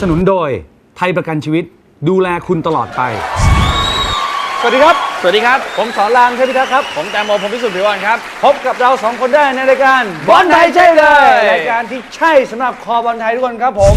นับสนุนโดยไทยประกันชีวิตดูแลคุณตลอดไป สวัสดีครับ สวัสดีครับ ผมสอนรามเทพิทักษ์ครับ ผมแตงโมผมพิสุทธิ์ผิวอ่อนครับ พบกับเราสองคนได้ในรายการบอลไทยใช่เลย รายการที่ใช่สำหรับคอบอลไทยทุกคนครับผม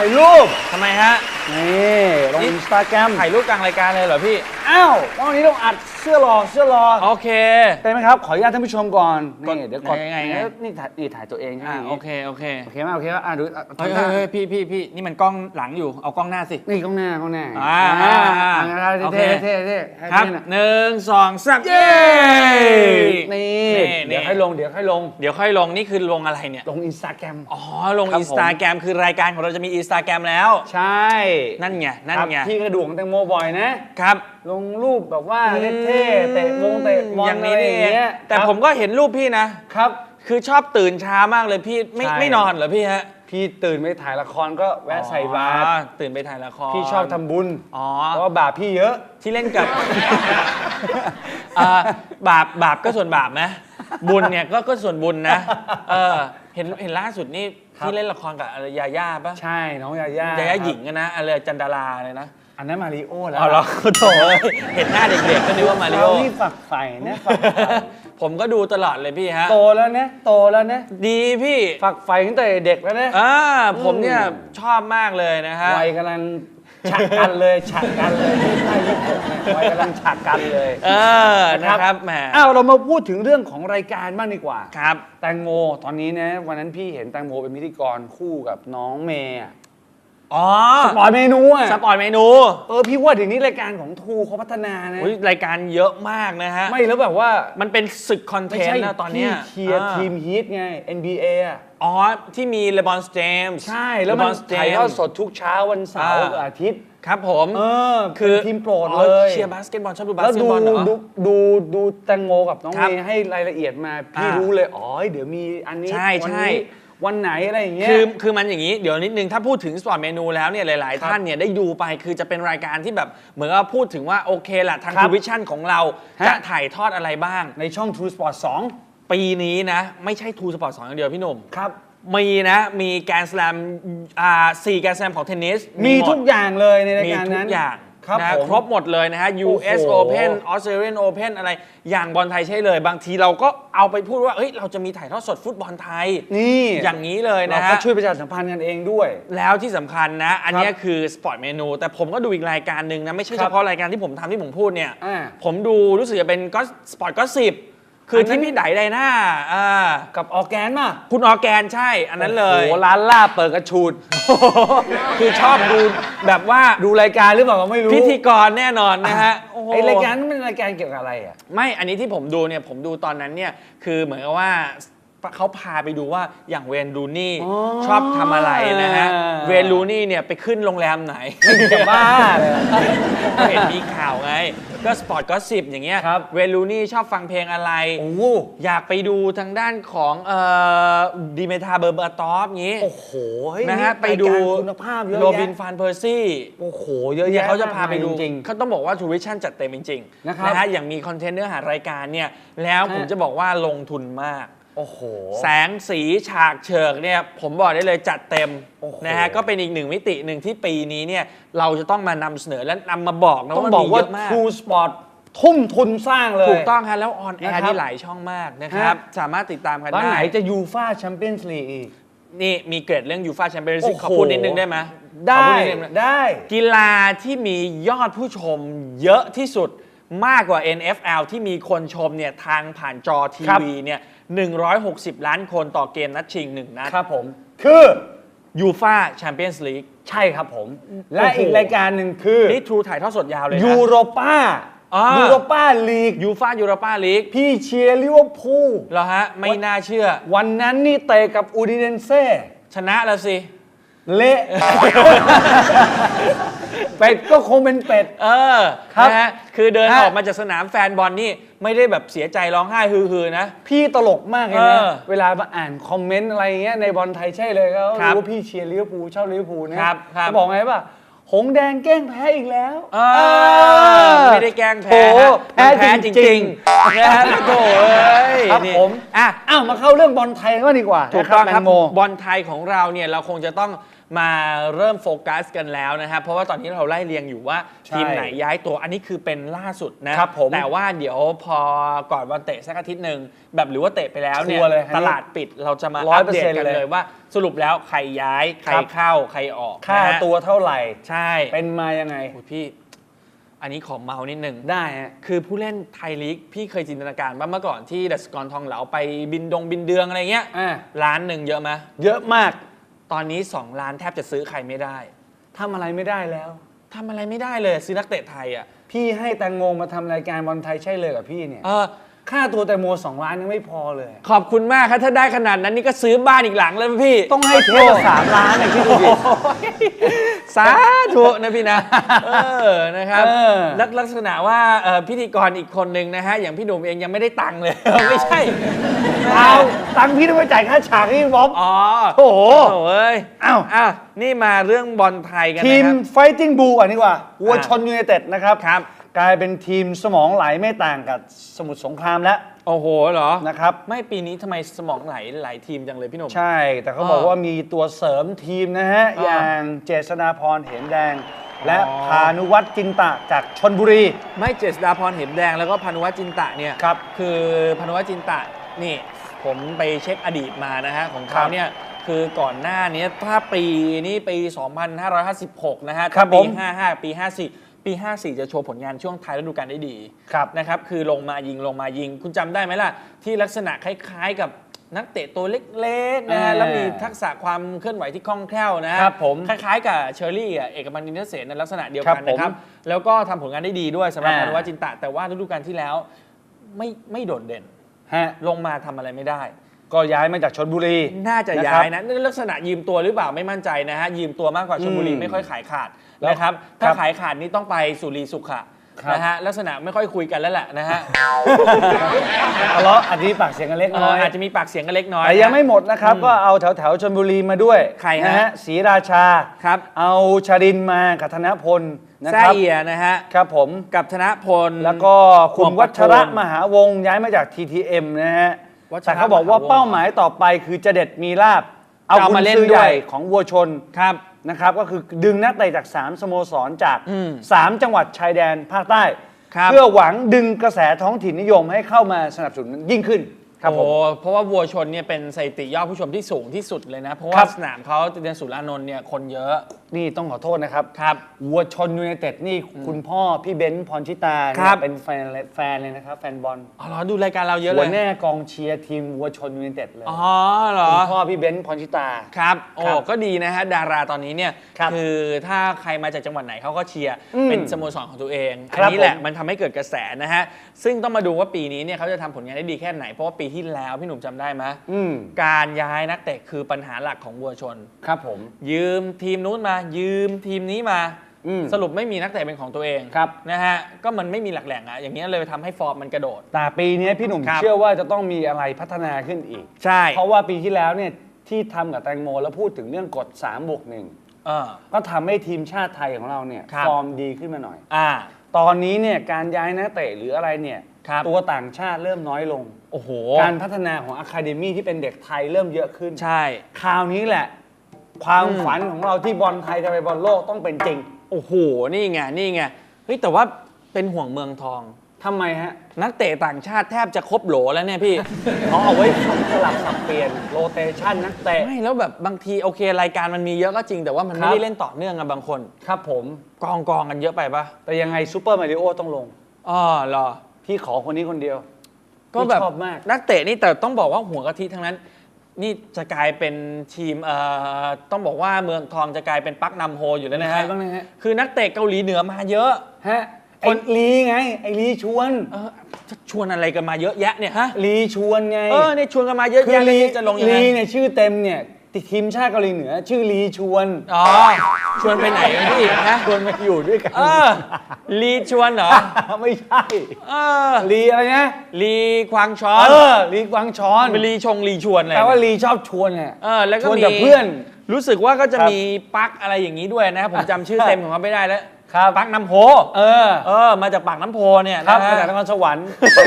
ถ่ายรูปถ่ายรูป ทำไมฮะ นี่ล งนี่อินสตาแกรมถ่ายรูปกลางรายการเลยเหรอพี่ อ้าววันนี้ต้องอัดเสื้อรอเสื้อรอโอเคได้ไหมครับ ขออนุญาตท่านผู้ชมก่อนกดนี่เดี๋ยวกดไงไงไงนี่ถ่ายนี่ถ่ายตัวเองใช่ไหมอ่าโอเค โอเค โอเคไหมโอเคไหมอะดูอะเฮ้ยทำหเฮ้น้ายเฮ้ยพี่พี่พี่นี่มันกล้องหลังอยู่ เอากล้องหน้าสิ นี่กล้องหน้ากล้องหน้า อ่าอ่าอ่าอ่าโอเคเท่เท่เท่ให้ครับเท่น่ะหนึ่งสองสามเย้นี่นี่เดี๋ยวให้ลง เดี๋ยวให้ลง เดี๋ยวค่อยลง นี่คือลงอะไรเนี่ย ลงอินสตาแกรม อ๋อ ลงครับผมอินสตาแกรมคือรายการของเราจะมีอินสตาแกรมแล้ว ใช่ นั่นไง นั่นครับไงพี่กระดูกของแตงโมบ่อยนะ ครับ ลงรูปแบบว่าเท่ๆเตะมงเตะบอลอย่างอะไรนี้อนี่ย่างเองเงี้ยแต่ครับผมก็เห็นรูปพี่นะ ครับ คือชอบตื่นเช้ามากเลยพี่ไม่ใช่ ไม่นอนเหรอพี่ฮะพี่ตื่นไปถ่ายละครก็แวะใส่บาตรอ๋อตื่นไปถ่ายละครพี่ชอบทำบุญอ๋อ เพราะว่าบาปพี่เยอะ ที่เล่นกับ อ่าบาปบาปก็ส่วนบาปนะ บุญเนี่ยก็ก็ส่วนบุญนะ เออ เห็นเห็นล่าสุดนี่ครับ ที่เล่นละครกับอะไรยาย่าปะใช่น้องยาย่ายาย่าหญิงอะนะอะไรจันดาราเลยนะอันนั้นมาริโอแล้วอ๋อเหรอโถเห็นหน้าเด็กๆก็นึกว่ามาริโอเนี่ฝักใฝ่นะฝักใฝ่ผมก็ดูตลอดเลยพี่ฮะ โตแล้วนะโตแล้วนะดีพี่ฝักใฝ่ตั้งแต่เด็กแล้วนะ อ่าผมเนี่ยชอบมากเลยนะฮะ วัยกำลัง ฉักกันเลยฉักกันเลยที่ใต้ยี่สิบหกเนี่ยวัยกำลังฉักกันเลยเออนะครับแหมอ้าวเรามาพูดถึงเรื่องของรายการบ้างดีกว่า ครับ แตงโมตอนนี้นะวันนั้นพี่เห็นแตงโมเป็นพิธีกรคู่กับน้องเมย์อะ อ๋อสปอยเมนูอะสปอยเมนู เออพี่ว่าเดี๋ยวนี้รายการของทูเขาพัฒนานะอุ๊ยรายการเยอะมากนะฮะ ไม่แล้วแบบว่ามันเป็นศึกคอนเทไม่นใช่ต์นะตอนเนี้ยที่เชียร์อ่าทีมฮีทไง NBA อะอ๋อ ที่มีเลบอนสเจมส์ใช่ แล้วมันถ่ายทอดสดทุกเช้าวันเสาร์กับอาทิตย์ครับผมเออคือเป็นทีมโปรดอ๋อเลยเชียร์บาสเกตบอลชอบดูบาแล้สวเกตดูบอลเหรอดูดูดูแตงโมกับน้องครัเมบย์ให้รายละเอียดมา พี่อ่ารู้รู้เลยอ๋อเดี๋ยวมีอันนี้ใช่วัใช่นี้ วันไหนอะไรอย่างเงี้ยคือคือมันอย่างนี้เดี๋ยวนิดนึงถ้าพูดถึงสปอร์ตเมนูแล้วเนี่ยหลายครับๆท่านเนี่ยได้ดูไปคือจะเป็นรายการที่แบบเหมือนกับพูดถึงว่าโอเคละทางครับทูวิชั่นของเราฮะจะถ่ายทอดอะไรบ้าง ในช่อง True Sport ปีนี้นะ ไม่ใช่ทูสปอร์ตสองอย่างเดียวพี่หนุ่ม2ครับมีนะมีแกรนด์สแลมอ่าสี่แกรนด์สแลมของเทนนิส มีหดทุกอย่างเลยในรายมีการทุนั้นกอย่าง ครับนะผมครบหมดเลยนะฮะ US โอ้โห Open Australian Open อะไรอย่างบอลไทยใช่เลย บางทีเราก็เอาไปพูดว่าเฮ้ยเราจะมีถ่ายทอดสดฟุตบอลไทย นี่อย่างนี้เลยเรานะก็ฮะ ช่วยประชาสัมพันธ์กันเองด้วย แล้วที่สำคัญนะ อันเนี้ยครับคือสปอร์ตเมนูแต่ผมก็ดูอีกรายการหนึ่งนะ ไม่ใช่ครัเฉบพาะรายการที่ผมทำที่ผมพูดเนี่ย อ่าผมดูรู้สึกจะเป็นก็สปอร์ตก็สิบ คืออนนั้นที่พี่ไดไดหน้าอ่ากับออร์แกนมาคุณออร์แกนใช่ อันนั้นเลยโอ้โหร้านล่าเปิดกระชูด คือชอบดูแบบว่าดูรายการหรือเปล่าก็ไม่รู้พิธีกรแน่นอนนะฮะโอ้โห ไอรายการนั้นเป็นรายการเกี่ยวกับอะไรอะ ไม่ อันนี้ที่ผมดูเนี่ย ผมดูตอนนั้นเนี่ย คือเหมือนกับว่า เขาพาไปดูว่าอย่างเวนรูนี่อ๋อชอบทำอะไรนะฮะ เวนรูนี่เนี่ยไปขึ้นโรงแรมไหนจะบ้าเลยเห็นมีข่าวไง ก็สปอร์ตก็สิบอย่างเงี้ยครับเวนรูนี่ชอบฟังเพลงอะไรโอ้โหอยากไปดูทางด้านของเอ่อดีเมทาเบอร์เบอร์ตอฟงี้ โอ้โหเฮ้ยนะฮะไปดูรายการคุณภาพเยอะโรบินแยะฟานเพอร์ซี่ โอ้โห เยอะเนี่ยแยะเขาจะพาไปดูมกมยจริงเขาต้องบอกว่าทูวิชั่นจัดเต็มจริงๆนะครับนะฮะอย่างมีคอนเทนต์เนื้อหารายการเนี่ยแล้วผมฮะจะบอกว่าลงทุนมาก โอ้โห แสงสีฉากเฉิกเนี่ยผมบอกได้เลยจัดเต็มโอ้โหนะฮะก็เป็นอีกหนึ่งมิติหนึ่งที่ปีนี้เนี่ยเราจะต้องมานำเสนอและนำมาบอกนะต้องว่าบมัอนกมีว่า เยอะมาก True Sport ทุ่มทุนสร้างเลย ถูกต้องฮะแล้วออนแอนะครัร์บนี่หลายช่องมากนะครับ ฮะ สามารถติดตามกันแล้วได้ไหนจะยูฟาแชมเปี้ยนส์ลีกอีก นี่มีเกรดเรื่องยูฟาแชมเปี้ยนส์ลีกโอ้โห ขอพูดนิดนึงได้ไหมขอได้พูดนิดนึงนะได้ กีฬาที่มียอดผู้ชมเยอะที่สุดมากกว่า NFL ที่มีคนชมเนี่ยทางผ่านจอทีครับวีเนี่ย 160 ล้านคนต่อเกมนัดชิงหนึ่งนัดครับผม คือยูฟาแชมเปี้ยนส์ลีกใช่ครับผม และโอ้โหอีกรายการหนึ่งคือ นี่ทรูถ่ายทอดสดยาวเลยนะยูโรปาอ่ายูยูโรปาลีกยูฟายูโรปาลีกพี่เชียร์ลิเวอร์พูลเหรอฮะ ไม่น่าเชื่อ วันนั้นนี่เตะกับอูดิเนเซ่ชนะแล้วสิ เละน เป็ดก็คงเป็นเป็ด เออครับนะฮะคือเดินฮะ ออกมาจากสนามแฟนบอลนี่ไม่ได้แบบเสียใจร้องไห้ฮือๆนะ พี่ตลกมากเลยเอนะอเวลามาอ่านคอมเมนต์อะไรเงี้ยในบอลไทยใช่เลยก็ครับรู้ว่าพี่เชียร์ลิเวอร์พูลชอบลิเวอร์พูลนะครับครับจะบอกไงป่ะ หงแดงแกล้งแพ้อีกแล้วเออไม่ได้แกล้งแพ้โอ้ฮะแพ้มันแพ้จจริริงงๆๆนะฮะโถ่เอ้ยครับนี่ผมอะ อ้าวมาเข้าเรื่องบอลไทยก็ดีกว่าถูกต้องนะคแตรับงโม บอลไทยของเราเนี่ยเราคงจะต้อง มาเริ่มโฟกัสกันแล้วนะครับเพราะว่าตอนนี้เราไล่เรียงอยู่ว่าใช่ทีมไหนย้ายตัวอันนี้คือเป็นล่าสุดนะครับผมแต่ว่าเดี๋ยวพอก่อนวันเตะสักอาทิตย์หนึ่งแบบหรือว่าเตะไปแล้วเนี่ยชัวร์เลยอันนี้ตลาดปิดเราจะมา100%อัปเดตกันเลยเลยว่าสรุปแล้วใครย้ายใครครับ เข้าใครออกค่านะฮะตัวเท่าไหร่ ใช่เป็นมายังไง โอ้ยพี่ อันนี้ขอเมานิดนึงได้ฮะ คือผู้เล่นไทยลีกพี่เคยจินตนาการว่าเมื่อก่อนที่ดัสกรทองเหลาไปบินดงบินเดืองอะไรเงี้ยอ่าล้านหนึ่งเยอะไหมเยอะมาก ตอนนี้ 2 ล้านแทบจะซื้อใครไม่ได้ทำอะไรไม่ได้แล้ว ทำอะไรไม่ได้เลยซื้อนักเตะไทยอะพี่ให้แตงโมมาทำรายการบอลไทยใช่เลยกับพี่เนี่ย เออ ค่าตัวแตงโมสองล้านยังไม่พอเลย ขอบคุณมากครับถ้าได้ขนาดนั้นนี่ก็ซื้อบ้านอีกหลังเลยพี่ ต้องให้เทปละสามล้านเนี่ยพี่ดูดิสาธุนะพี่นะเออนะครับเออลักลักษณะว่าเอ่อพิธีกรอีกคนนึงนะฮะอย่างพี่หนุ่มเองยังไม่ได้ตังค์เลย ไม่ใช่เอาตังค์พี่ต้องไปจ่ายค่าฉากให้บ๊อบอ๋อโอ้โหเอ้ยอ้าวอะนี่มาเรื่องบอลไทยกันทีมนะครับ Fighting Bull ก่อนดีกว่าวัวชนยูไนเต็ดนะครับครับ กลายเป็นทีมสมองไหลไม่ต่างกับสมุทรสงครามแล้วโอ้โหเหรอ นะครับ ไม่ปีนี้ทำไมสมองไหลหลายทีมจังเลยพี่หนุ่ม ใช่ แต่เขาอ่าบอกว่ามีตัวเสริมทีมนะฮะ อ่า อย่างเจษฎาพรเหมแดง และอ๋อพานุวัฒน์จินตะจากชนบุรี ไม่เจษดาพรเห็นแดงแล้วก็พานุวัฒน์จินตะเนี่ยครับคือพานุวัฒน์จินตะนี่ผมไปเช็คอดีตมานะฮะของครัเขาบเนี่ยคือก่อนหน้านี้ถ้าปีนี้ปี 2556 นะฮะครับปีผม55 ปี 54 ปี 54 จะโชว์ผลงานช่วงท้ายฤดูกาลได้ดีครับนะครับคือลงมายิงลงมายิง คุณจำได้ไหมล่ะ ที่ลักษณะคล้ายๆกับนักเตะตัวเล็กๆนะฮะเออแล้วมีทักษะความเคลื่อนไหวที่คล่องแคล่วนะฮะครับผมคล้ายๆกับเชอรี่อะเอกมันนินเทเสนในลักษณะเดียวครักันบผมนะครับแล้วก็ทำผลงานได้ดีด้วยสำหรับอ่า พานุวัฒน์จินตะแต่ว่าฤดูกาลที่แล้วไม่ไม่โดดเด่น ฮะลงมาทำอะไรไม่ได้ ก็ย้ายมาจากชนบุรี น่าจะนย้าครับยนะนี่ลักษณะยืมตัวหรือเปล่าไม่มั่นใจนะฮะยืมตัวมากกว่าชลบุรีอืมไม่ค่อยขายขาดแล้ว นะครับคถ้ารับขายขาดนี่ต้องไปสุรีสุขะครับนะฮะลักษณะไม่ค่อยคุยกันแล้วแหละนะฮะทะเลาะอันนี้ปากเสียงกันเล็กเอน้ออยอาจจะมีปากเสียงกันเล็กน้อยแต่ยังนะไม่หมดนะครับ ก็เอาแถวแถวๆชนบุรีมาด้วยใครฮะนะฮะศรีราชาครับเอาชาดินมากับธนพลนะแซ่ครับเอียนะฮะครับผมกับธนพล แล้วก็คุณหม่อมวัชระประโคนมหาวงศ์ย้ายมาจาก TTM นะฮะวัชระแต่เขาบอกว่ามหาวงศ์เป้าหมายต่อไปคือจะเด็ดมีลาบเอาจะเอาคุณมาเล่นซื้อด้วยใหญ่ของวัวชนครับ นะครับก็คือดึงนักเตะจาก 3 สโมสรจาก อืม3 จังหวัดชายแดนภาคใต้ ครับ เพื่อหวังดึงกระแสท้องถิ่นนิยมให้เข้ามาสนับสนุนยิ่งขึ้นครับผม โอ้เพราะว่าวัวชนเนี่ยเป็นสถิติยอดผู้ชมที่สูงที่สุดเลยนะ เพราะคว่ารับ สนามเขาเรียนสุรานนท์เนี่ยคนเยอะ นี่ต้องขอโทษนะครับครับวัวชนยูไนเต็ดนี่คุณพ่อพี่เบนซ์พรชิตาเนี่ยครับเป็นแฟนเลยแฟนเลยนะครับ แฟนบอลอ๋อเหรอดูรายการเราเยอะเลหัวยแน่กองเชียร์ทีมวัวชนยูไนเต็ดเลยอ๋อเหรอ คุณพ่อพี่เบนซ์พรชิตา ครับ โอ้ ครับก็ดีนะฮะ ดาราตอนนี้เนี่ยครับอถ้าใครมาจากจังหวัดไหนเขาก็เชียร์ อืมเป็นสโมสรของตัวเองคอัรันบนี้แหละ ผมมันทำให้เกิดกระแสนะฮะ ซึ่งต้องมาดูว่าปีนี้เนี่ยเขาจะทำผลงานได้ดีแค่ไหน เพราะว่าปีที่แล้วพี่หนุ่มจำได้ไหมอืม การย้ายนักเตะคือปัญหาหลักของวัวชน ครับผม ยืมทีมนู้นมายืมทีมนี้มาอืม สรุปไม่มีนักเตะเป็นของตัวเองครับ นะฮะก็มันไม่มีหลักแหล่งอะอย่างนี้ยเลยทำให้ฟอร์มมันกระโดด แต่ปีนี้พี่หนุ่มครับ เชื่อว่าจะต้องมีอะไรพัฒนาขึ้นอีก ใช่เพราะว่าปีที่แล้วเนี่ยที่ทำกับแตงโมแล้วพูดถึงเรื่องกฎ3บวกหนึ่งเออ ก็ทำให้ทีมชาติไทยของเราเนี่ยครับ ฟอร์มดีขึ้นมาหน่อย อ่า ตอนนี้เนี่ยการย้ายนักเตะหรืออะไรเนี่ยครับ ตัวต่างชาติเริ่มน้อยลง โอ้โหการพัฒนาของอะคาเดมี่ที่เป็นเด็กไทยเริ่มเยอะขึ้น ใช่ คราวนี้แหละ ความอืมฝันของเราที่บอลไทยจะไปบอลโลกต้องเป็นจริงโอ้โห นี่ไง นี่ไง เฮ้ย แต่ว่าเป็นห่วงเมืองทอง ทำไมฮะ นักเตะต่างชาติแทบจะครบโหลแล้วเนี่ยพี่ เขาเอาไว้สลับสับเปลี่ยนโรเตชันนักเตะ ไม่ แล้วแบบบางทีโอเครายการมันมีเยอะก็จริง แต่ว่ามันคไม่รับได้เล่นต่อเนื่องอะบางคน ครับผม กองกองกันเยอะไปปะแต่ยังไงซูเปอร์มาริโอต้องลง อ๋อเหรอ พี่ขอคนนี้คนเดียว ก็แบบพี่ชอบมากนักเตะนี่แต่ต้องบอกว่าหัวกะทิทั้งนั้น นี่จะกลายเป็นทีมเอ่อต้องบอกว่าเมืองทองจะกลายเป็นปักนำโฮอยู่แล้วนะใครฮะบ้างนะฮะ คือนักเตะเกาหลีเหนือมาเยอะ ฮะไอ้ลีไง ไอ้ลีชวนเออจะชวนอะไรกันมาเยอะแยะเนี่ยฮะ ลีชวนไงเออเนี่ยชวนกันมาเยอะคือแยะลีเลยจะลงยังไง ลีเนี่ยชื่อเต็มเนี่ย ทีมชาติเกาหลีเหนือ ชื่อลีชวนอ๋อ ชวนไปไหนวะพี่นะชวนมาอยู่ด้วยกัน เออ ลีชวนเหรอ ไม่ใช่เออ ลีอะไรนะลีควางช้อนเออลีกวางช้อนเป็นลีชงลีชวนเลยแปลว่าลีชอบชวนเนี่ยเออ แล้วก็ชวนมีกับเพื่อน รู้สึกว่าก็จะครับมีปลั๊กอะไรอย่างนี้ด้วยนะครับผมจำชื่อเต็มของเขาไม่ได้แล้ว ครับปลั๊กน้ำโพ เออ เออ มาจากปากน้ำโพเนี่ยครับนะมาฮะจากนครสวรรค์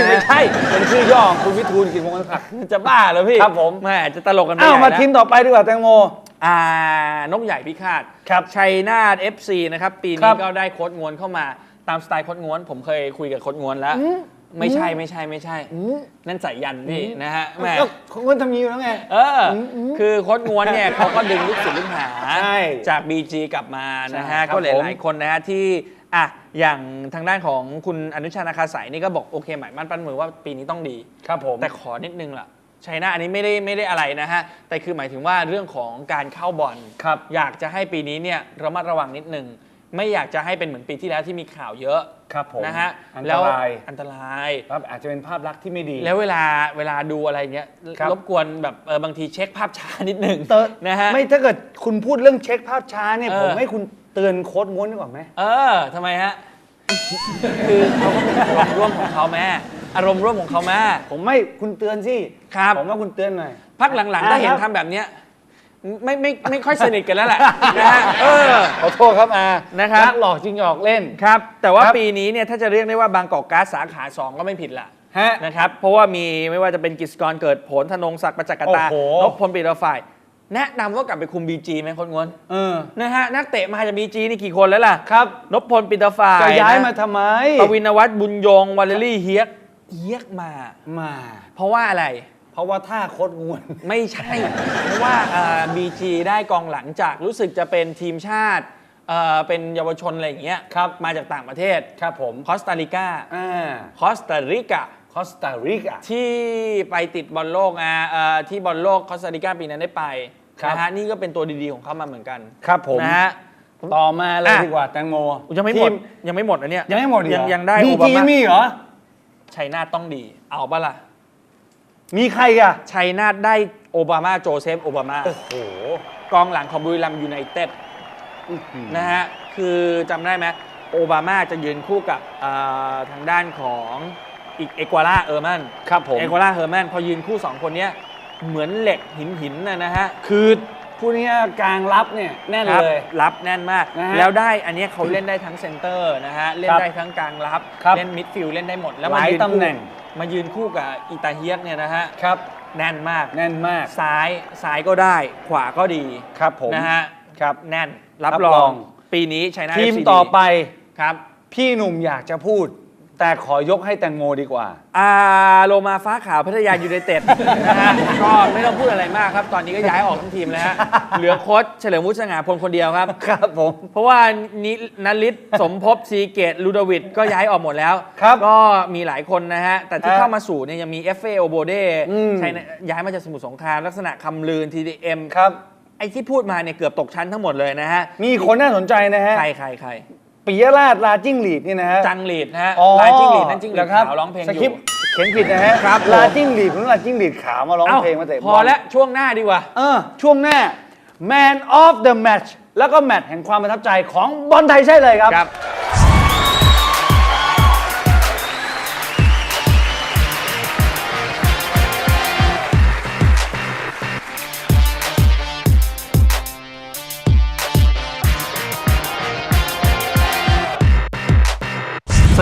ไม่ใช่เป็นชื่อย่อของคุณวิทูลกิจมงคลศักดิ์จะบ้าเหรอพี่ครับผมแม่จะตลกกันไปอ้าวใหญ่มานะทีมต่อไปดีกว่าแตงโมอ่านกใหญ่พิฆาตครับชัยนาท FC นะครับ ปีครันี้บก็ได้โค้ดงวนเข้ามาตามสไตล์โค้ดงวน ผมเคยคุยกับโค้ดงวนแล้ว ไม่ใช่ไม่ใช่ไม่ใช่ นั่นใส่ยันพี่นะฮะแหมก็คนทำนี้อยู่แล้วไง เอออคือโค้ดงวนเนี่ยเขาก็ดึงลูกศิษย์ลูกหาใช่จาก BG กลับมานะใช่ฮะครับก็หผมลายๆคนนะฮะที่อะอย่างทางด้านของคุณอนุชานาคาสายนี่ก็บอกโอเคหมายมั่นปั้นมือว่าปีนี้ต้องดี ครับผม แต่ขอนิดนึงล่ะชัยนาทอันนี้ไม่ได้ไม่ได้อะไรนะฮะ แต่คือหมายถึงว่าเรื่องของการเข้าบอลครับอยากจะให้ปีนี้เนี่ยระมัดระวังนิดนึงไม่อยากจะให้เป็นเหมือนปีที่แล้วที่มีข่าวเยอะ ครับผมนะฮะอันตแล้วรายอันตรายครับอาจจะเป็นภาพลักษณ์ที่ไม่ดี แล้วเวลาเวลาดูอะไรเงี้ยครับรบกวนแบบเออบางทีเช็คภาพช้านิดนึงเตอนะฮะไม่ถ้าเกิดคุณพูดเรื่องเช็คภาพช้าเนี่ยเออผมให้คุณเตือนโค้ดม้วนดีกว่าไหมเออทำไมฮะคือเขาก็เป็นอารมณ์ร่วมของเขาแม่อารมณ์ร่วมของเขาแม่ผมไม่คุณเตือนสิครับผมว่าคุณเตือนหน่อยพักหลังๆถ้าเห็นอ่าครับทำแบบเนี้ย ไม่ไม่ไม่ค่อยสนิทกันแล้วแหละนะฮะเออ ขอโทษครับอานะครับ นักหลอกจริงหยอกเล่น ครับ แต่ว่าครับ ปีนี้เนี่ยถ้าจะเรียกได้ว่าบางกอกก๊าซสาขา 2 ก็ไม่ผิดละฮะ นะครับ เพราะว่ามีไม่ว่าจะเป็นกิจกรเกิดผลธนงศักดิ์ประจักษ์กตาโอ้โห นพพลปิดาฝ่าย แนะนำว่ากลับไปคุมบีจีไหมคนงวนเออนะฮะนักเตะมาจากบีจีนี่กี่คนแล้วล่ะครับนพพลปิดาฝ่ายจะย้ายนะมาทำไมปวินวัฒน์บุญยงวาเลรี่เฮียกเฮียกมา มา เพราะว่าอะไรเพ ราะว่าท่าโค้ดม้วน ไม่ใช่ เพราะว่าบีจีได้กองหลังจากรู้สึกจะเป็นทีมชาติเอ่อเป็นเยาวชนอะไรอย่างเงี้ยครับ มาจากต่างประเทศครับผมคอสตาริกาอ่าคอสตาริกาคอสตาริกา ที่ไปติดบอลโลกอะเอ่อที่บอลโลกคอสตาริกาปีนั้นได้ไปครับ นะฮะนี่ก็เป็นตัวดีๆของเขามาเหมือนกันครับผม นะฮะ ต่อมาเลยอะ ดีกว่าแตงโมยังไม่หมดทียังไม่หมดนะเนี่ยยังไม่หมดอีกเหรยังอยังได้บีโอบาจีมามีเหรอ ชัยนาทต้องดี เอาปะล่ะ มีใครอะ ชัยนาทได้โอบามาโจเซฟโอบามาโอ้โห กองหลังของบุรีรัมยูไนเต็ดนะฮะ คือจำได้ไหมโอบามาจะยืนคู่กับอ่าทางด้านของอีกเอกวาล่าเออร์แมนครับผมเอกวาล่าเฮอร์แมนพอยืนคู่ 2 คนเนี้ยเหมือนเหล็กหินหินนะนะฮะ คือพูดง่ายๆกลางรับเนี่ยแน่นครับเลย รับแน่นมากนะฮะแล้วได้อันเนี้ยเขาเล่นได้ทั้งเซนเตอร์นะฮะ เล่นครับได้ทั้งกลางรับครับ เล่นมิดฟิลด์เล่นได้หมดแล้วหมาลายยืนตำแหน่งคู่ มายืนคู่กับอิตาเฮียสเนี่ยนะฮะครับ แน่นมากแน่นมาก ซ้ายซ้ายก็ได้ ขวาก็ดีครับผมนะฮะครับแน่นรับรับรรออง ง ปีนี้ชัยนาท ทีม FC ต่อไป ครับ พี่หนุ่มอยากจะพูด แต่ขอยกให้แตงโมดีกว่าอาโลมาฟ้าขาวพัทยายูไนเต็ดนะฮะก็ไม่ต้องพูดอะไรมากครับ ตอนนี้ก็ย้ายออกทั้งทีมแล้วฮะเหลือโค้ชเฉลิมวุฒิสง่าพลคนเดียวครับ ครับผม เพราะว่านินลิศสมภพซีเกตลูดาวิดก็ย้ายออกหมดแล้วครับก็มีหลายคนนะฮะ แต่ที่อะเข้ามาสู่เนี่ยยังมีเอฟเอโอโบเดอืม ใช่นะย้ายมาจากสมุทรสงครามลักษณะคำลืน TDM ครับ ไอ้ที่พูดมาเนี่ยเกือบตกชั้นทั้งหมดเลยนะฮะมีคนน่าสนใจนะฮะ ใครใครใคร ปิยราชลาจิ้งหลีดนี่นะฮะจังหลีดนะฮะอ๋อลายจิ้งหลีดนั่นจิ้งหลีเหดอครับขาวร้องเพลงอสคริยู่ปต์เขียนผิดนะฮะครับผม ลาจิ้งหลีดผมลาจิ้งหลีดขาวมาร้องเอ้าเพลงมาเตะพอแล้วช่วงหน้าดีกว่า เออช่วงหน้า Man of the Match แล้วก็แมตช์แห่งความประทับใจของบอลไทยใช่เลยครับ ครับ ส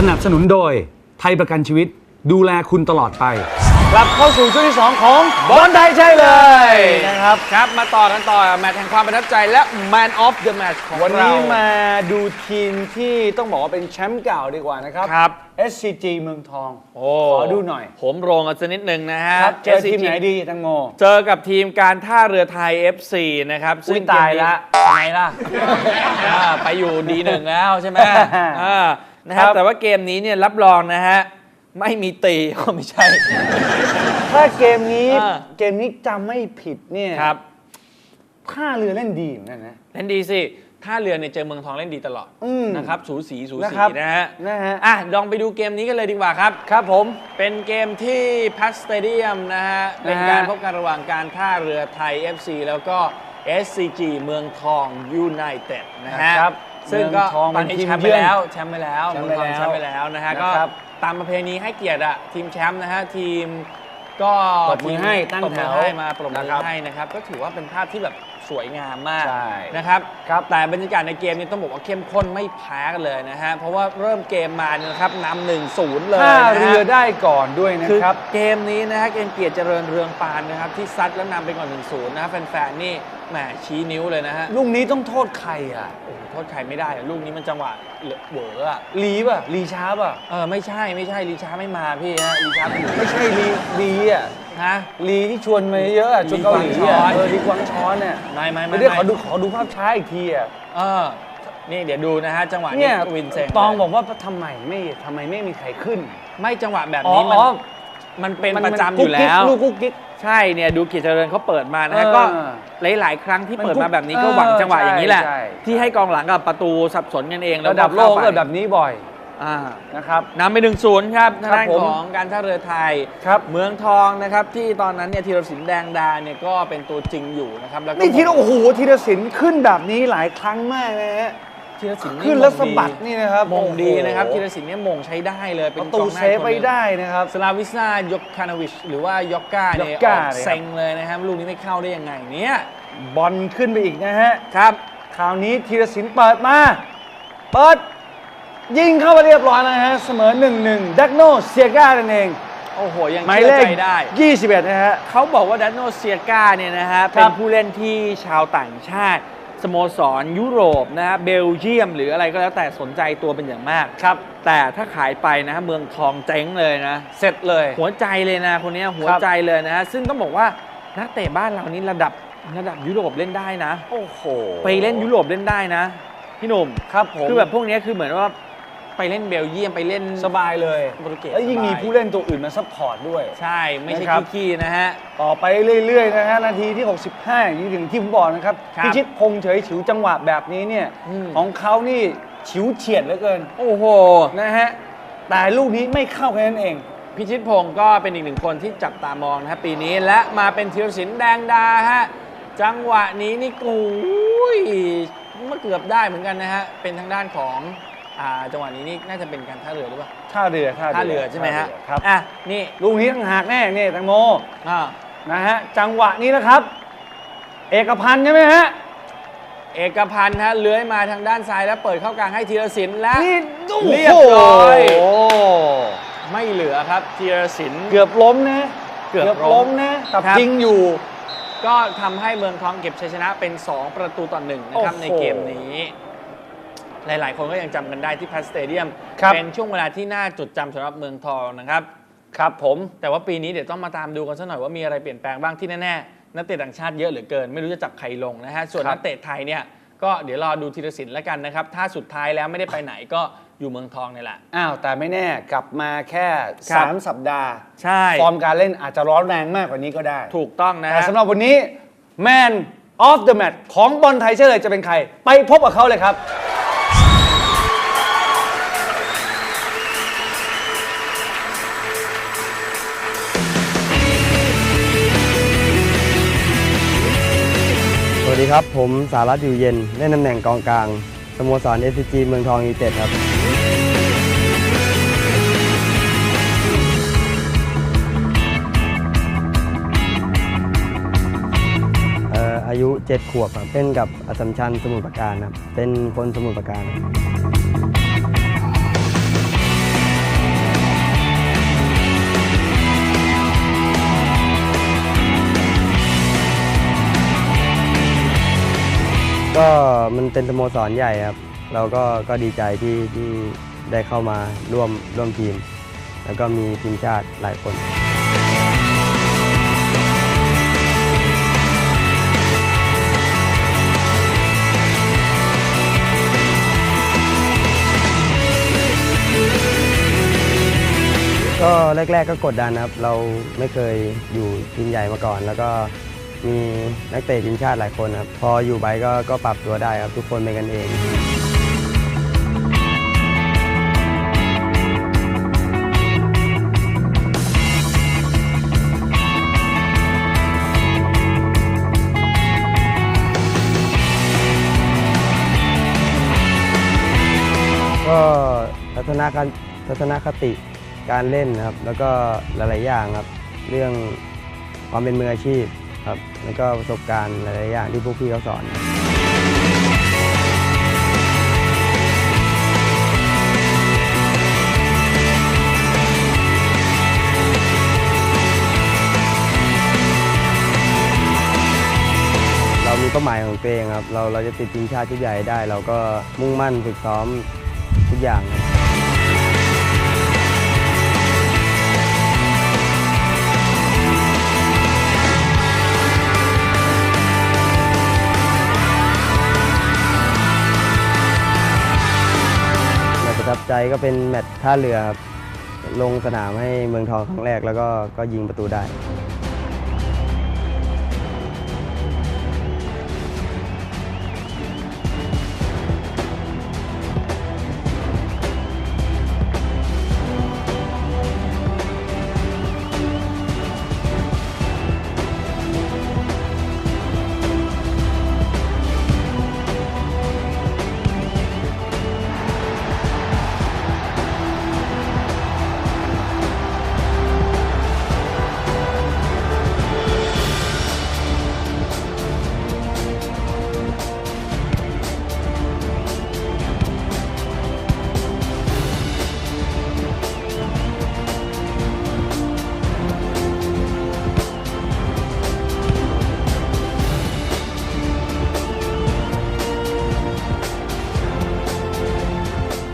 นับสนุนโดยไทยประกันชีวิตดูแลคุณตลอดไป กลับเข้าสู่ช่วงที่ 2 ของบอลไทยใช่เลยนะครับ ครับมาต่อกันต่อแมตช์แห่งความประทับใจและ Man of the Match ของวันเรานี้มาดูทีมที่ต้องบอกว่าเป็นแชมป์เก่าดีกว่านะครับ ครับ SCG เมืองทองโอ้ขอดูหน่อย ผมโรงกันสักนิดหนึ่งนะฮะครับเจอทีม SCG ไหนดีแตังโม เจอกับทีมการท่าเรือไทย FC นะครับอุ๊ยเกมนี้ตายละทำไมล่ะอ่าไปอยู่ดีหนึ่งแล้วใช่ไหมอ่า นะครับครับ แต่ว่าเกมนี้เนี่ยรับรองนะฮะ ไม่มีตีก็ไม่ใช่ ถ้าเกมนี้อ่า เกมนี้จำไม่ผิดเนี่ยครับ ท่าเรือเล่นดีเหมือนกันนะ เล่นดีสิท่าเรือเนี่ยเจอเมืองทองเล่นดีตลอดอืมนะครับสูสีสูนะสีครับนะฮะนะฮะ อะลองไปดูเกมนี้กันเลยดีกว่าครับ ครับผม เป็นเกมที่พัสเตเดียมนะฮะ เป็นการพบกันระหว่างการท่าเรือไทย FC แล้วก็ SCG เมืองทองยูไนเต็ดนะฮะนะครับ ซึ่งก็เมืองทองตอนนี้เป็นทีมแชมป์ไปเยือนแล้วแชมป์ไปแล้วแชมป์เมืองทองไปแล้วแชมป์ไปแล้วนะฮะนะก็ครับตามประเพณีให้เกียรติอะทีมแชมป์นะฮะทีมก็ปรบมือให้ตั้งปรบมือแถวให้มาปรบมือนะครับให้นะครับก็ถือว่าเป็นภาพที่แบบสวยงามมากใช่นะครับครับแต่บรรยากาศในเกมนี้ต้องบอกว่าเข้มข้นไม่แพ้กันเลยนะฮะเพราะว่าเริ่มเกมมาเนี่ยนะครับนำหนึ่งศูนย์เลยท่านะฮะ เรือได้ก่อนด้วยนะคือครับ เกมนี้นะฮะเกมเกียรติเจริญเรืองปานนะครับที่ซัดแล้วนำไปก่อน1นศูนย์นะฮะแฟนๆนี่ แหมชี้นิ้วเลยนะฮะ ลูกนี้ต้องโทษใครอะโอ้โหโทษใครไม่ได้อะลูกนี้มันจังหวะเหลอะเหวออะลีป่ะลีช้าป่ะเออไม่ใช่ไม่ใช่ลีช้าไม่มาพี่ฮะลีช้าไม่อยู่ไม่ใช่ลีลีอะฮะ ลีที่ชวนมาเยอะอะชวนเกาหลีลีกวางช้ออะน เออลีกวางช้อนเนี่ยไม่ไม่ไม่ไม่ได้ขอไม่ดูขอดูภาพช้าอีกทีอะเออนี่เดี๋ยวดูนะฮะจังหวะเนี่นี้ยวินเซนตองบอกว่าทำไมไม่ทำไมไม่มีใครขึ้น ไม่จังหวะแบบอ๋อนี้มัน อ๋อ มันเป็นมัประจำอยู่แล้ว ลูกกุ๊กกิ๊ก ใช่เนี่ยดูเกียรติเจริญเขาเปิดมานะฮะเออก็หลาย ๆ ครั้งที่มันเปิดคุกมาแบบนี้เออก็หวังจังหวะอย่างนี้แหละ ใช่ใช่ ที่ให้กองหลังกับประตูสับสนกันเองแล้วระดับโลกเข้าไปเกิดแบบนี้บ่อยอ่า นะครับ นำไปหนึ่งศูนย์ครับทางด้านผม ของการท่าเรือไทย ครับ เมืองทองนะครับ ที่ตอนนั้นเนี่ยธีรศิลป์แดงดาเนี่ยก็เป็นตัวจริงอยู่นะครับแล้วก็นี่ทีละโอ้โหทีละสินขึ้นแบบนี้หลายครั้งมากนะฮะ ธีรศิลป์ขึ้นแล้วมงสะบัดนี่นะครับมงดีโอ้โหนะครับธีรศิลป์เนี่ยมงใช้ได้เลยปเป็นระตูกองหน้าเซฟคนหไปนึ่งได้นะครับสลาวิสนายกคานาวิช หรือว่ายอกก้าเนี่ยยอกก้าออกเนี่ยครับเซ็งเลยนะครับลูกนี้ไม่เข้าได้ยังไงเนี่ยบอลขึ้นไปอีกนะฮะครับคราวนี้ธีรศิลป์เปิดมา เปิด ยิงเข้าไปเรียบร้อยแล้วนะฮะ เสมอ 1-1ดักโนเซียก้านั่นเองโอ้โห ยังหมายเชื่เลอขใจได้ 21 นะฮะเขาบอกว่าดันโนเซียกาเนี่ยนะฮะคเป็รันบผู้เล่นที่ชาวต่างชาติ สโมสรยุโรปนะฮะเบลเยียม หรืออะไรก็แล้วแต่สนใจตัวเป็นอย่างมาก ครับ แต่ถ้าขายไปนะฮะเมืองทองเจ๊งเลยนะ เสร็จเลย หัวใจเลยนะคนเนี้ยหัวครับใจเลยนะฮะซึ่งต้องบอกว่านักเตะบ้านเรานี่ระดับระดับยุโรปเล่นได้นะ โอ้โห ไปเล่นยุโรปเล่นได้นะ พี่หนุ่ม ครับผม คือแบบพวกเนี้ยคือเหมือนว่า ไปเล่นเบลเยียมไปเล่น สบายเลยโปรตุเกสแล้วยิ่งมีสบายผู้เล่นตัวอื่นมาซัพพอร์ตด้วย ใช่ ไม่ใช่นะครับ ขี้ๆนะฮะ ต่อไปเรื่อยๆนะฮะนาทีที่ 65อย่างที่ถึงที่ผมบอกนะครับครับพิชิตพงษ์เฉยฉิวจังหวะแบบนี้เนี่ยอืม ของเขานี่ฉิวเฉียดเหลือเกินโอ้โห นะฮะแต่ลูกนี้ไม่เข้าแค่นั้นเอง พิชิตพงศ์ก็เป็นอีกหนึ่งคนที่จับตามองนะครับปีนี้และมาเป็นธีรศิลป์แดงดาฮะจังหวะนี้นี่โอ้ยมันเกือบได้เหมือนกันนะฮะเป็นทางด้านของ อ่าจังหวะนี้นี่น่าจะเป็นการท่าเรือหรือเปล่า ท่าเรือท่าเรือใช่ไหมฮะท่าเรือครับอะนี่ลูกนี้ต่างหากแน่เนี่ยแตงโมอ่านะฮะจังหวะนี้นะครับ เอกพันธ์ใช่ไหมฮะเอกพันธ์ฮะเลื้อยมาทางด้านซ้ายแล้วเปิดเข้ากลางให้ธีรศิลป์และนี่โอ้โหเรียบร้อยไม่เหลือครับธีรศิลป์ เกือบล้มนะเกือบล้มล้มนะแต่ครับจริงอยู่ ก็ทำให้เมืองทองเก็บชัยชนะเป็น 2 ประตูต่อหนึ่งนะครับโอ้โห ในเกมนี้ หลาย ๆ คนก็ยังจำกันได้ที่พัสเตเดียมครับ เป็นช่วงเวลาที่น่าจดจำสำหรับเมืองทองนะครับ ครับผม แต่ว่าปีนี้เดี๋ยวต้องมาตามดูกันสักหน่อยว่ามีอะไรเปลี่ยนแปลงบ้างที่แน่ๆนักเตะต่างชาติเยอะเหลือเกิน ไม่รู้จะจับใครลงนะฮะส่วนครับ นักเตะไทยเนี่ยก็เดี๋ยวรอดูธีรศิลป์แล้วกันนะครับ ถ้าสุดท้ายแล้วไม่ได้ไปไหนก็อยู่เมืองทองนี่แหละ อ้าวแต่ไม่แน่กลับมาแค่ ครับ 3 สัปดาห์ ใช่ฟอร์มการเล่นอาจจะร้อนแรงมากกว่านี้ก็ได้ถูกต้องนะแต่ฮะ สำหรับวันนี้ Man of the Match ของบอลไทยเฉลยจะเป็นใคร ไปพบกับเขาเลยครับ สวัสดีครับ ผมสารัตน์อยู่เย็นเล่นตำแหน่งกองกลางสโมสรเอ g เมืองทองยูเต็ดครับอายุ 7 ขวบครับเล่นกับอสสัมชัญสมุทรปราการครับเป็นคนสมุทรปราการครับ มันเป็นสโมสรใหญ่ครับ เราก็ก็ดีใจที่ที่ได้เข้ามาร่วมร่วมทีม แล้วก็มีทีมชาติหลายคน ก็แรก ๆ ก็กดดันครับ เราไม่เคยอยู่ทีมใหญ่มาก่อนแล้วก็ มีนักเตะทีมชาติหลายคนครับ พออยู่ไปก็ก็ปรับตัวได้ครับ ทุกคนเป็นกันเองก็ทัศนคติทัศนคติการเล่นนะครับ แล้วก็หลาย ๆ อย่างครับ เรื่องความเป็นมืออาชีพ แล้วก็ประสบการณ์หลายๆอย่างที่พวกพี่เขาสอนเรามีเป้าหมายของตัวเองครับ เราเราจะติดทีมชาติชุดใหญ่ได้ เราก็มุ่งมั่นฝึกซ้อมทุกอย่าง ใจก็เป็นแมตช์ท่าเรือครับลงสนามให้เมืองทองครั้งแรกแล้วก็ก็ยิงประตูได้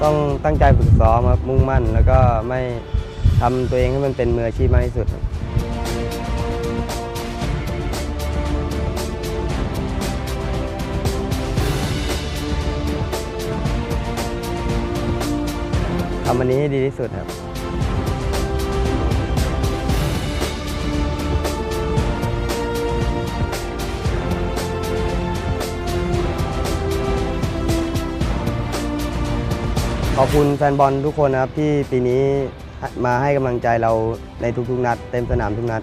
ต้องตั้งใจฝึกซ้อมครับมุ่งมั่น แล้วก็ไม่ทำตัวเองให้มันเป็นมืออาชีพมากที่สุดครับทำวันนี้ให้ดีที่สุดครับ ขอบคุณแฟนบอลทุกคนนะครับที่ปีนี้มาให้กำลังใจเราในทุกๆนัด เต็มสนามทุกนัด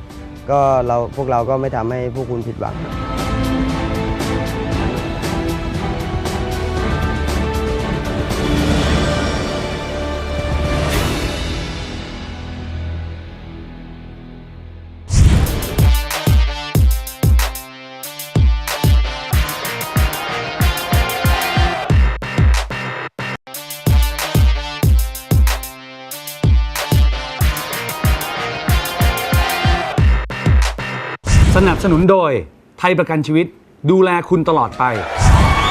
ก็เราพวกเราก็ไม่ทำให้พวกคุณผิดหวัง สนับสนุนโดยไทยประกันชีวิตดูแลคุณตลอดไป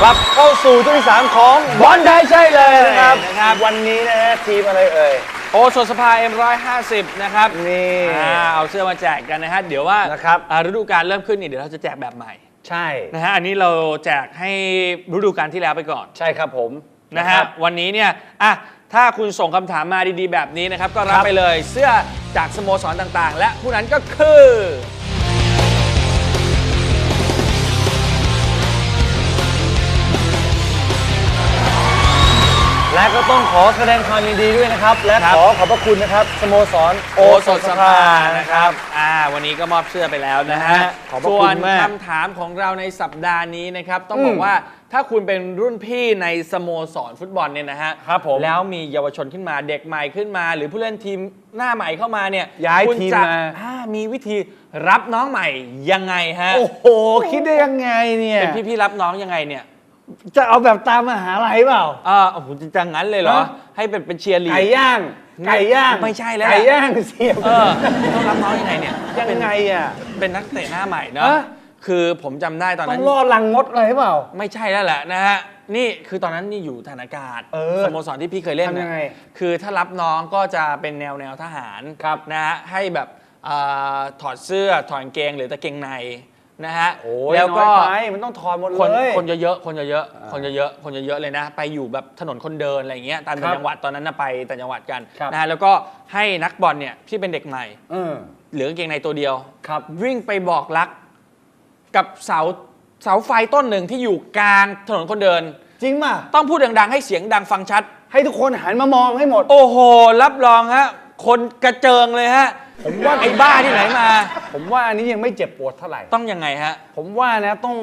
กลับเข้าสู่ช่วงที่สามของบอลไทยใช่เลยนะครับนะครับวันนี้นะฮะทีมอะไรเอ่ยโอสถสภา M150 นะครับนี่อ่าเอาเสื้อมาแจกกันนะฮะเดี๋ยวว่านะครับ อ่าฤดูกาลเริ่มขึ้นนี่เดี๋ยวเราจะแจกแบบใหม่ใช่นะฮะอันนี้เราแจกให้ฤดูกาลที่แล้วไปก่อนใช่ครับผมนะฮะวันนี้เนี่ยอะถ้าคุณส่งคำถามมาดีๆ แบบนี้นะครับ ก็รับไปเลยเสื้อจากสโมสรต่างๆ และผู้นั้นก็คือ และก็ต้องขอแสดงความยินดีด้วยนะครับ และครับขอขอบพระคุณนะครับสโมสรโอโอสสถถสสภาภานะนะคครัรับบอ่า วันนี้ก็มอบเสื้อไปแล้วนะนะฮะฮะขอบพระส่คุวณนมาก คำถามของเราในสัปดาห์นี้นะครับ ต้องอืมบอกว่าถ้าคุณเป็นรุ่นพี่ในสโมสรฟุตบอลเนี่ยนะฮะครับผมแล้วมีเยาวชนขึ้นมาเด็กใหม่ขึ้นมา หรือผู้เล่นทีมหน้าใหม่เข้ามาเนี่ยย้ายคุณทีมจะมา อ่ามีวิธีรับน้องใหม่ยังไงฮะโอ้โห คิดได้ยังไงเนี่ย เป็นพี่ๆรับน้องยังไงเนี่ย จะเอาแบบตามมหาลัยเปล่าเออโอ้โหจะจังงั้นเลยเหรอ ฮะ ให้เป็นเป็นเชียร์ลีด ไก่ย่าง ไก่ย่างไม่ใช่แล้วไก่ย่างเสียบเออต้องรับน้องยังไงเนี่ยยังไงอะ เป็นนักเตะหน้าใหม่เนาะฮะ คือผมจำได้ตอนต้อนั้งน ล่อลังมดอะไรเปล่า ไม่ใช่แล้วแหละนะฮะ นี่คือตอนนั้นนี่อยู่ฐานอากาศเออสโมสรที่พี่เคยเล่นทำนะยังไงคือถ้ารับน้องก็จะเป็นแนวแนวทหารครับนะฮะให้แบบอาถอดเสื้อถอดกางเกงหรือตะเกงใน นะฮะโอ้ยแล้วก็น้อยไปมันต้องถอนหมดคนเลยคนเยอะๆคนเยอะๆคนเยอะๆคนเยอะๆเลยนะ ไปอยู่แบบถนนคนเดินอะไรอย่างเงี้ยตามครัต่างบจังหวัดตอนนั้นนะไปต่างจังหวัดกันครับ นะฮะแล้วก็ให้นักบอลเนี่ยที่เป็นเด็กใหม่ เออเหลือกางเกงในตัวเดียว ครับ วิ่งไปบอกรักกับเสาเสาไฟต้นหนึ่งที่อยู่กลางถนนคนเดิน จริงป่ะ ต้องพูดดังๆ ให้เสียงดังฟังชัด ให้ทุกคนหันมามองให้หมด โอ้โห รับรองฮะ คนกระเจิงเลยฮะ ผมว่าไอ้บ้าที่ไหนมา ผมว่าอันนี้ยังไม่เจ็บปวดเท่าไหร่ ต้องยังไงฮะ ผมว่านะต้อง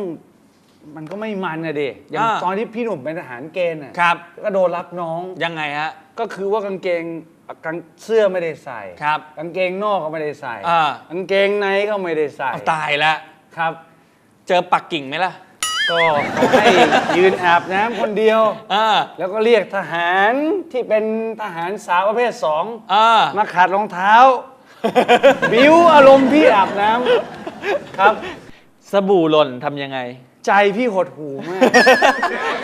มันก็ไม่มันนะเดอย่างอ่า ตอนที่พี่หนุ่มเป็นทหารเกณฑ์น่ะครับ ก็โดนรับน้องยังไงฮะ ก็คือว่ากางเกงกางเสื้อไม่ได้ใส่ครับกางเกงนอกก็ไม่ได้ใส่อ่า กางเกงในก็ไม่ได้ใส่เอาตายแล้วครับ เจอปักกิ่งไหมล่ะก็เขาให้ยืนอาบน้ำคนเดียวอ่าแล้วก็เรียกทหารที่เป็นทหารสาวประเภทสองอ่ามาขัดรองเท้า บิ้วอารมณ์พี่อาบน้ำครับ สบู่หล่นทำยังไง ใจพี่หดหูมาก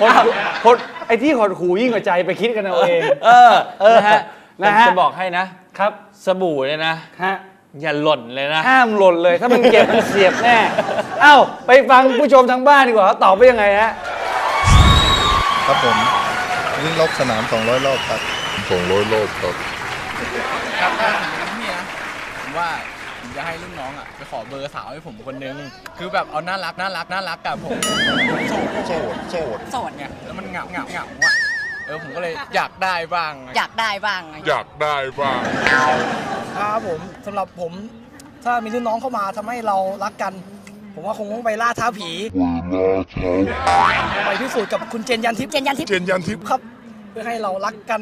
หดหูหดไอ้ที่หดหูยิ่งกว่าใจไปคิดกันเอาเอง เออ เออนะฮะนะฮะผมจะบอกให้นะ ครับ สบู่เนี่ยนะฮะอย่าหล่นเลยนะ ห้ามหล่นเลยถ้ามันเก็บมันเสียบแน่เอ้าไปฟังผู้ชมทางบ้านดีกว่าเขาตอบไปยังไงฮะครับผมวิ่งรอบสนาม 200 รอบครับ 200 รอบครับ ว่าผมจะให้รุ่นน้องอะไปขอเบอร์สาวให้ผมคนนึง คือแบบเอาน่ารักน่ารักน่ารักกับผมโสดโสดโสดโสดไงแล้วมันเหงาเหงาเหงาอะเออผมก็เลยอยากได้บ้างอยากได้บ้างไงอยากได้บ้างครับผมสำหรับผมถ้ามีรุ่นน้องเข้ามาทำให้เรารักกัน ผมว่าคงต้องไปล่าท้าผี ไปพิสูจน์กับคุณเจนยันทิพย์เจนยันทิพย์เจนยันทิพย์ครับเพื่อให้เรารักกัน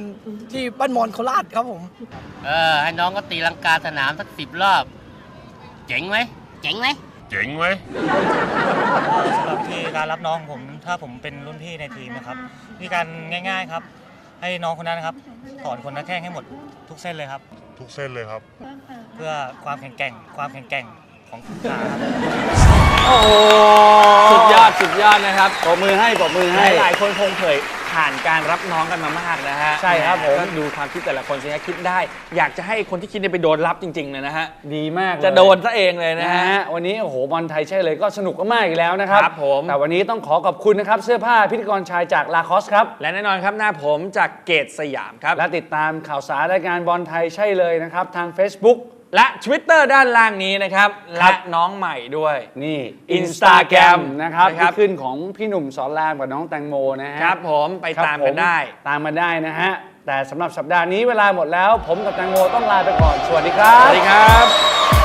ที่บ้านมอนโคราชครับผม เออ ให้น้องก็ตีลังกาสนามสักสิบรอบ เจ๋งไหมเจ๋งไหมเจ๋งไหมสำหรับที่การรับน้องของผมถ้าผมเป็นรุ่นพี่ในทีมนะครับวิธีการง่าย ๆครับ ให้น้องคนนั้นนะครับถอนคนหน้าแข้งให้หมดทุกเส้นเลยครับ ทุกเส้นเลยครับ เพื่อความแข็งแกร่ง ความแข็งแกร่งของขาครับ โอ้โหสุดยอดสุดยอดนะครับปรบมือให้ปรบมือให้ หลายๆคนคงเคย ผ่านการรับน้องกันมามากนะฮะใช่ครับผม ก็ดูความคิดแต่ละคนสิฮะคิดได้ อยากจะให้คนที่คิดเนี่ยไปโดนรับจริงๆเลยนะฮะ ดีมากเลยจะโดนซะเองเลยนะนะฮะ ฮะวันนี้โอ้โหบอลไทยใช่เลยก็สนุกก็มากอีกแล้วนะครับครับผม แต่วันนี้ต้องขอขอบคุณนะครับเสื้อผ้าพิธีกรชายจากลาคอสครับ และแน่นอนครับหน้าผมจากเกตสยามครับ และติดตามข่าวสารรายการบอลไทยใช่เลยนะครับ ทาง Facebook และ Twitter ด้านล่างนี้นะครับครัและบน้องใหม่ด้วย นี่ Instagram Instagram นะครับนะครับที่ขึ้นของพี่หนุ่มสอนรามกับน้องแตงโมนะฮะครับผมไปครับตามกันได้ ผมตามมาได้นะฮะ แต่สำหรับสัปดาห์นี้เวลาหมดแล้ว ผมกับแตงโมต้องลาไปก่อน สวัสดีครับสวัสดีครับ